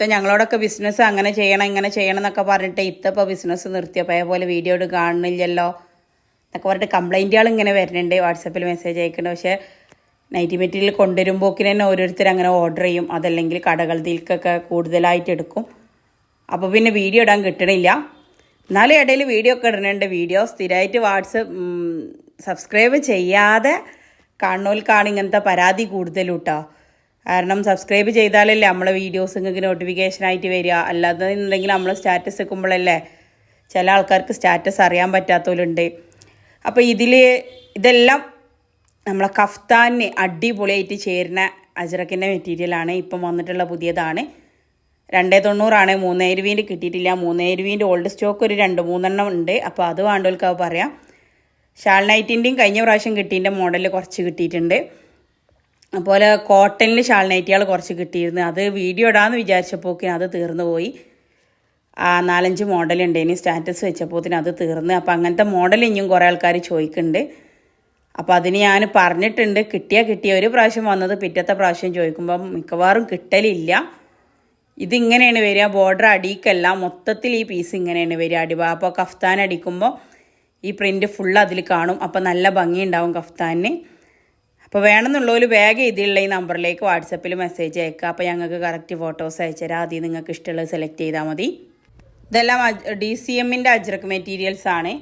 ഇത്ത ഞങ്ങളോടൊക്കെ ബിസിനസ് അങ്ങനെ ചെയ്യണം ഇങ്ങനെ ചെയ്യണം എന്നൊക്കെ പറഞ്ഞിട്ട് ഇത്തപ്പോൾ ബിസിനസ് നിർത്തിയപ്പോൾ അതേപോലെ വീഡിയോ ഇട്ട് കാണുന്നില്ലല്ലോ എന്നൊക്കെ പറഞ്ഞിട്ട് കംപ്ലൈന്റുകൾ ഇങ്ങനെ വരുന്നുണ്ട്. വാട്സപ്പിൽ മെസ്സേജ് അയക്കുന്നുണ്ട്. പക്ഷേ നൈറ്റി മെറ്റീരിയൽ കൊണ്ടുവരുമ്പോക്കിന് തന്നെ ഓരോരുത്തർ അങ്ങനെ ഓർഡർ ചെയ്യും. അതല്ലെങ്കിൽ കടകളിലേക്കൊക്കെ കൂടുതലായിട്ട് എടുക്കും. അപ്പോൾ പിന്നെ വീഡിയോ ഇടാൻ കിട്ടണില്ല. എന്നാലും ഇടയിൽ വീഡിയോ ഒക്കെ ഇടുന്നുണ്ട്. വീഡിയോ സ്ഥിരമായിട്ട് വാട്സപ്പ് സബ്സ്ക്രൈബ് ചെയ്യാതെ കാണുന്നവർക്കാണ് ഇങ്ങനത്തെ പരാതി കൂടുതലും കേട്ടോ കാരണം സബ്സ്ക്രൈബ് ചെയ്താലല്ലേ നമ്മളെ വീഡിയോസ് നിങ്ങൾക്ക് നോട്ടിഫിക്കേഷൻ ആയിട്ട് വരിക. അല്ലാതെ ഉണ്ടെങ്കിൽ നമ്മൾ സ്റ്റാറ്റസ് വെക്കുമ്പോഴല്ലേ ചില ആൾക്കാർക്ക് സ്റ്റാറ്റസ് അറിയാൻ പറ്റാത്തവരുണ്ട്. അപ്പോൾ ഇതിൽ ഇതെല്ലാം നമ്മളെ കഫ്താന് അടിപൊളിയായിട്ട് ചേരുന്ന അജ്രക്കിന്റെ മെറ്റീരിയലാണ് ഇപ്പം വന്നിട്ടുള്ള പുതിയതാണ്. രണ്ടേ തൊണ്ണൂറാണ്. മൂന്നായിരം വീന്റെ കിട്ടിയിട്ടില്ല. മൂന്നായിരം വീന്റെ ഓൾഡ് സ്റ്റോക്ക് ഒരു രണ്ട് മൂന്നെണ്ണം ഉണ്ട്. അപ്പോൾ അത് വേണ്ടവർക്ക് പറയാം. ഷാൾ നൈറ്റിന്റെയും കഴിഞ്ഞ പ്രാവശ്യം കിട്ടിയതിന്റെ മോഡൽ കുറച്ച് കിട്ടിയിട്ടുണ്ട്. അതുപോലെ കോട്ടണിൽ ഷാൾ നൈറ്റികൾ കുറച്ച് കിട്ടിയിരുന്നു. അത് വീഡിയോ ഇടാമെന്ന് വിചാരിച്ചപ്പോക്കിന് അത് തീർന്നു പോയി. ആ നാലഞ്ച് മോഡൽ ഉണ്ട് ഇനി സ്റ്റാറ്റസ് വെച്ചപ്പോത്തിന് അത് തീർന്നു. അപ്പോൾ അങ്ങനത്തെ മോഡൽ ഇനിയും കുറേ ആൾക്കാർ ചോദിക്കുന്നുണ്ട് അപ്പോൾ അതിന് ഞാൻ പറഞ്ഞിട്ടുണ്ട്. കിട്ടിയാൽ കിട്ടിയ. ഒരു പ്രാവശ്യം വന്നത് പിറ്റത്തെ പ്രാവശ്യം ചോദിക്കുമ്പം മിക്കവാറും കിട്ടലില്ല. ഇതിങ്ങനെയാണ് വരിക. ബോർഡർ അടിക്കല്ല. മൊത്തത്തിൽ ഈ പീസ് ഇങ്ങനെയാണ് വരിക. അടിവ അപ്പോൾ കഫ്താൻ അടിക്കുമ്പോൾ ഈ പ്രിന്റ് ഫുൾ അതിൽ കാണും. അപ്പോൾ നല്ല ഭംഗിയുണ്ടാവും കഫ്താനിന്. അപ്പോൾ വേണമെന്നുള്ളവർ വേഗം ഇതിലുള്ള ഈ നമ്പറിലേക്ക് വാട്സപ്പിൽ മെസ്സേജ് അയക്കുക. അപ്പോൾ ഞങ്ങൾക്ക് കറക്റ്റ് ഫോട്ടോസ് അയച്ചുതരാം ആദ്യം നിങ്ങൾക്ക് ഇഷ്ടമുള്ളത് സെലക്ട് ചെയ്താൽ മതി. ഇതെല്ലാം ഡി സി എമ്മിന്റെ അജ്രക് മെറ്റീരിയൽസ് ആണ്.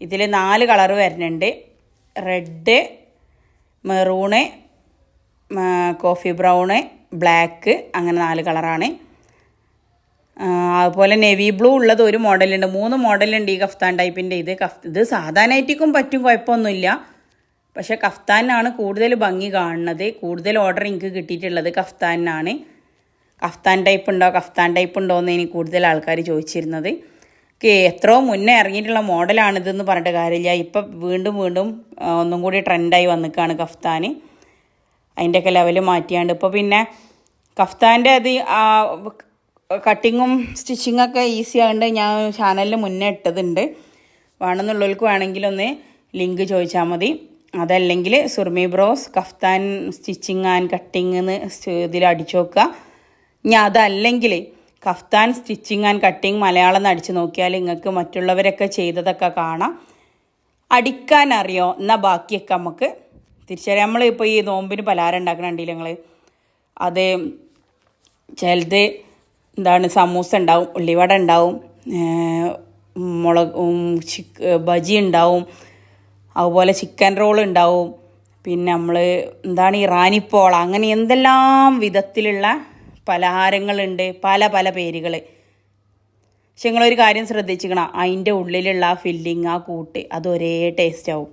ഇതിൽ നാല് കളർ വരുന്നുണ്ട്. Red maroon coffee brown black അങ്ങനെ നാല് കളറാണ് അതുപോലെ നെവി ബ്ലൂ ഉള്ളത് ഒരു മോഡലുണ്ട് മൂന്ന് മോഡലുണ്ട് ഈ കഫ്താൻ ടൈപ്പിന്റെ ഇത് കഫ് ഇത് ഐറ്റിക്കും പറ്റും കുഴപ്പമൊന്നുമില്ല. പക്ഷേ കഫ്താനാണ് കൂടുതൽ ഭംഗി കാണുന്നത്. കൂടുതൽ ഓർഡർ എനിക്ക് കിട്ടിയിട്ടുള്ളത് കഫ്താനാണ് കഫ്താൻ ടൈപ്പ് ഉണ്ടോ? കഫ്താൻ ടൈപ്പ് ഉണ്ടോ എന്ന് എനിക്ക് കൂടുതൽ ആൾക്കാർ ചോദിച്ചിരുന്നത്. എത്രയോ മുന്നേ ഇറങ്ങിയിട്ടുള്ള മോഡലാണിതെന്ന് പറഞ്ഞിട്ട് കാര്യമില്ല. ഇപ്പം വീണ്ടും വീണ്ടും ഒന്നും കൂടി ട്രെൻഡായി വന്നിക്കാണ് കഫ്താൻ അതിന്റെയൊക്കെ ലെവൽ മാറ്റിയാണ്ട്. ഇപ്പോൾ പിന്നെ കഫ്താന്റെ അത് കട്ടിങ്ങും സ്റ്റിച്ചിങ്ങൊക്കെ ഈസി ആയതുകൊണ്ട് ഞാൻ ചാനലിൽ മുന്നേ ഇട്ടതുണ്ട്. വേണമെന്നുള്ളവർക്ക് വേണമെങ്കിലൊന്ന് ലിങ്ക് ചോദിച്ചാൽ മതി. അതല്ലെങ്കിൽ Surmi bros kaftan stitching and cutting എന്ന് ഇതിൽ അടിച്ചു നോക്കുക. ഇനി അതല്ലെങ്കിൽ kaftan stitching and cutting Malayalam എന്ന് അടിച്ച് നോക്കിയാൽ നിങ്ങൾക്ക് മറ്റുള്ളവരൊക്കെ ചെയ്തതൊക്കെ കാണാം. അടിക്കാൻ അറിയോ? എന്നാൽ ബാക്കിയൊക്കെ നമുക്ക് തിരിച്ചറിയാം. നമ്മളിപ്പോൾ ഈ നോമ്പിന് പലഹാരം ഉണ്ടാക്കണുണ്ടെങ്കിൽ ഞങ്ങൾ അത് ചിലത് എന്താണ് സമൂസ ഉണ്ടാവും ഉള്ളിവട ഉണ്ടാവും മുളക് ബജി ഉണ്ടാവും അതുപോലെ ചിക്കൻ റോൾ ഉണ്ടാവും. പിന്നെ നമ്മൾ എന്താണ് ഈ റാനിപ്പോള അങ്ങനെ എന്തെല്ലാം വിധത്തിലുള്ള പലഹാരങ്ങളുണ്ട് പല പല പേരുകൾ പക്ഷെ നിങ്ങളൊരു കാര്യം ശ്രദ്ധിച്ചിക്കണം അതിന്റെ ഉള്ളിലുള്ള ആ ഫില്ലിങ് ആ കൂട്ട് അത് ഒരേ ടേസ്റ്റ് ആവും.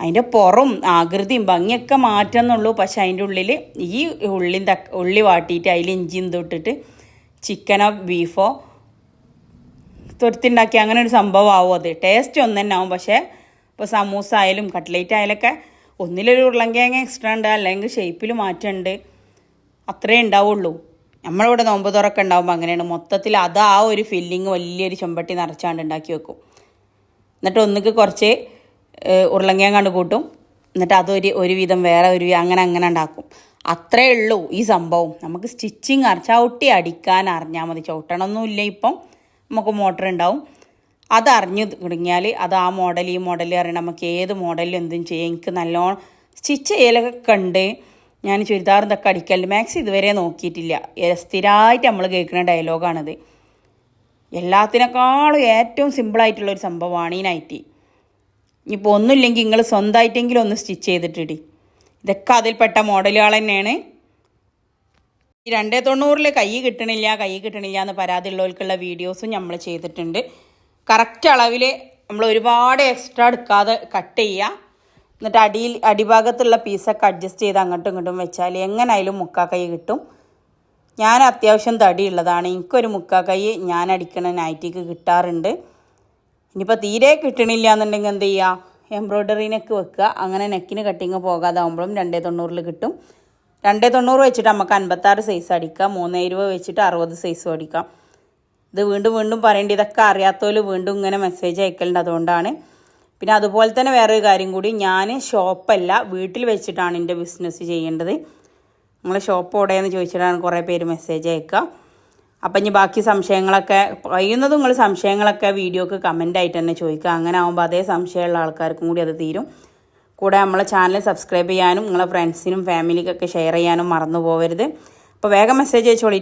അതിന്റെ പുറം ആകൃതിയും ഭംഗിയൊക്കെ മാറ്റുന്നുള്ളൂ പക്ഷെ അതിന്റെ ഉള്ളിൽ ഈ ഉള്ളി തക്ക ഉള്ളി വാട്ടിയിട്ട് അതിൽ ഇഞ്ചിയും തൊട്ടിട്ട് ചിക്കനോ ബീഫോ തൊരുത്തുണ്ടാക്കി അങ്ങനെ ഒരു സംഭവം ആവും അത്. ടേസ്റ്റ് ഒന്നു തന്നെ ആവും പക്ഷേ ഇപ്പോൾ സമൂസ ആയാലും കട്ട്ലേറ്റ് ആയാലൊക്കെ ഒന്നിലൊരു ഉരുളൻകിഴങ്ങ് എക്സ്ട്രാ ഉണ്ട് അല്ലെങ്കിൽ ഷേപ്പിൽ മാറ്റമുണ്ട് അത്രേ ഉണ്ടാവുള്ളൂ. നമ്മളിവിടെ നോമ്പ് തുറക്കെ ഉണ്ടാകുമ്പോൾ അങ്ങനെയാണ്. മൊത്തത്തിൽ അത് ആ ഒരു ഫില്ലിങ് വലിയൊരു ചെമ്പട്ടി നിറച്ചാണ്ട് ഉണ്ടാക്കി വെക്കും. എന്നിട്ട് ഒന്നിക്ക് കുറച്ച് ഉരുളങ്കിഴങ്ങ് കണ്ട് കൂട്ടും. എന്നിട്ട് അതൊരു ഒരു വിധം വേറെ ഒരു അങ്ങനെ അങ്ങനെ ഉണ്ടാക്കും. അത്രേ ഉള്ളൂ ഈ സംഭവം. നമുക്ക് സ്റ്റിച്ചിങ് ചവിട്ടി അടിക്കാൻ അറിഞ്ഞാൽ മതി. ചവിട്ടണമൊന്നുമില്ല ഇപ്പം. നമുക്ക് മോട്ടർ ഉണ്ടാവും. അത് അറിഞ്ഞു തുടങ്ങിയാൽ അത് ആ മോഡൽ ഈ മോഡൽ അറിയണം നമുക്ക് ഏത് മോഡലിൽ എന്തും ചെയ്യാം. എനിക്ക് നല്ലോണം സ്റ്റിച്ച് ചെയ്യലൊക്കെ ഉണ്ട് ഞാൻ ചുരിദാർ ഇതൊക്കെ അടിക്കലുണ്ട്. മാക്സ് ഇതുവരെ നോക്കിയിട്ടില്ല. സ്ഥിരമായിട്ട് നമ്മൾ കേൾക്കുന്ന ഡയലോഗാണിത് എല്ലാത്തിനേക്കാളും ഏറ്റവും സിമ്പിളായിട്ടുള്ളൊരു സംഭവമാണ് ഈ നൈറ്റി ഇനിയിപ്പോൾ ഒന്നുമില്ലെങ്കിൽ നിങ്ങൾ സ്വന്തമായിട്ടെങ്കിലും ഒന്ന് സ്റ്റിച്ച് ചെയ്തിട്ടിടി. ഇതൊക്കെ അതിൽപ്പെട്ട മോഡലുകൾ തന്നെയാണ്. ഈ രണ്ടേ തൊണ്ണൂറിൽ കൈ കിട്ടണില്ല കൈ കിട്ടണില്ല എന്ന് പരാതി ഉള്ളവർക്കുള്ള വീഡിയോസും നമ്മൾ ചെയ്തിട്ടുണ്ട്. കറക്റ്റ് അളവിൽ നമ്മൾ ഒരുപാട് എക്സ്ട്രാ എടുക്കാതെ കട്ട് ചെയ്യുക എന്നിട്ട് അടിയിൽ അടിഭാഗത്തുള്ള പീസൊക്കെ അഡ്ജസ്റ്റ് ചെയ്ത് അങ്ങോട്ടും ഇങ്ങോട്ടും വെച്ചാൽ എങ്ങനായാലും മുക്കാ കൈ കിട്ടും. ഞാൻ അത്യാവശ്യം തടിയുള്ളതാണ് എനിക്കൊരു മുക്കാ കൈ ഞാൻ അടിക്കണ നൈറ്റിക്ക് കിട്ടാറുണ്ട്. ഇനിയിപ്പോൾ തീരെ കിട്ടണില്ല എന്നുണ്ടെങ്കിൽ എന്ത് ചെയ്യുക എംബ്രോയ്ഡറി നെക്ക് വെക്കുക. അങ്ങനെ നെക്കിന് കട്ടിങ് പോകാതാവുമ്പോഴും രണ്ടേ തൊണ്ണൂറിൽ കിട്ടും. രണ്ടേ തൊണ്ണൂറ് വെച്ചിട്ട് നമുക്ക് അൻപത്താറ് സൈസ് അടിക്കാം. മൂന്നേ ഇരുപത് വെച്ചിട്ട് അറുപത് സൈസും അടിക്കാം. ഇത് വീണ്ടും വീണ്ടും പറയേണ്ടി ഇതൊക്കെ അറിയാത്തവർ വീണ്ടും ഇങ്ങനെ മെസ്സേജ് അയക്കലുണ്ട് അതുകൊണ്ടാണ്. പിന്നെ അതുപോലെ തന്നെ വേറൊരു കാര്യം കൂടി ഞാൻ ഷോപ്പല്ല വീട്ടിൽ വെച്ചിട്ടാണ് എന്റെ ബിസിനസ് ചെയ്യേണ്ടത്. നിങ്ങൾ ഷോപ്പ് എവിടെയെന്ന് ചോദിച്ചിട്ടാണ് കുറേ പേര് മെസ്സേജ് അയക്കുക അപ്പം ഇനി ബാക്കി സംശയങ്ങളൊക്കെ കഴിയുന്നതും നിങ്ങൾ സംശയങ്ങളൊക്കെ വീഡിയോക്ക് കമന്റ് ആയിട്ട് തന്നെ ചോദിക്കുക അങ്ങനെ ആകുമ്പോൾ അതേ സംശയമുള്ള ആൾക്കാർക്കും കൂടി അത് തീരും. കൂടെ നമ്മളെ ചാനൽ സബ്സ്ക്രൈബ് ചെയ്യാനും നിങ്ങളെ ഫ്രണ്ട്സിനും ഫാമിലിക്കൊക്കെ ഷെയർ ചെയ്യാനും മറന്നു പോകരുത് അപ്പോൾ വേഗം മെസ്സേജ് അയച്ചോളി.